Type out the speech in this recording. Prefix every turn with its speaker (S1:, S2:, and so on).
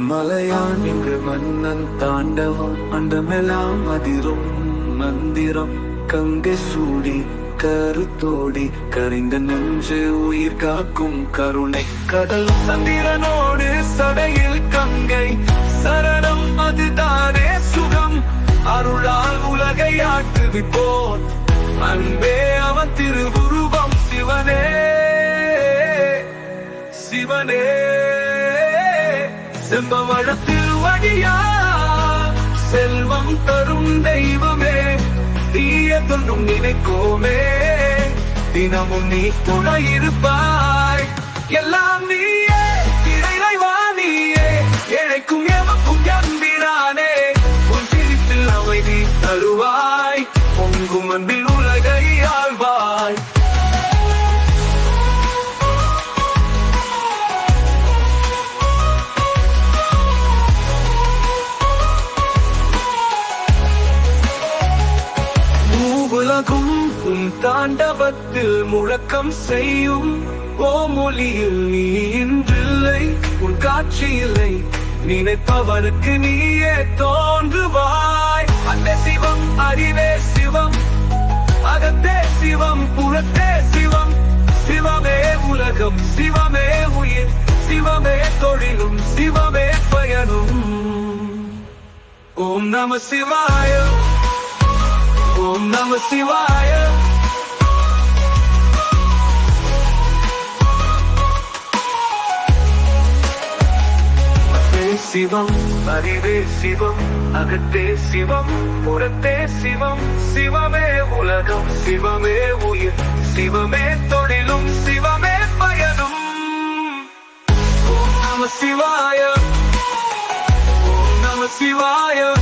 S1: மலையான் என்று மன்னன் தாண்டவம் அண்டமெல்லாம் அதிரும் மந்திரம் கங்கை சூடி கருத்தோடி கரிந்த நெஞ்சு உயிர் காக்கும் கருணை. கடல் சந்திரனோடு சடையில் கங்கை. சரணம் அதுதானே சுகம். அருளால் உலகை ஆட்டுவிப்போர் அன்பே அவன் திருவுருவம் சிவனே. சிவனே. செம்பவள திருவடியா செல்வம் தரும் தெய்வமே தீய தொன்றும் நினைக்கோமே தினமும் நீ துணை இருப்பாய். எல்லாம் நீயே இறைவா நீயே. இழைக்கும் எமக்கும் எம்பிரானே உன் சிரிப்பில் அமைதி தருவாய். பொங்கும் அன்பில் உன் தாண்டவத்தில் முழக்கம் செய்யும். ஓ மொழியில் நீ இன்றில்லை உன் காட்சி இல்லை நினைப்பவனுக்கு நீயே தோன்றுவாய். அந்த சிவம் அறிவே சிவம். அகத்தே சிவம் புறத்தே சிவம். சிவமே உலகம் சிவமே உயிர். சிவமே தொழிலும் சிவமே பயனும். ஓம் நம சிவாய. ஓம் நம சிவாய. சிவம் அறிவே சிவம் அகத்தே சிவம் புறத்தே சிவம். சிவமே உலகம் சிவமே உயிர் சிவமே தொழிலும் சிவமே பயனும். நம சிவாய நம சிவாய.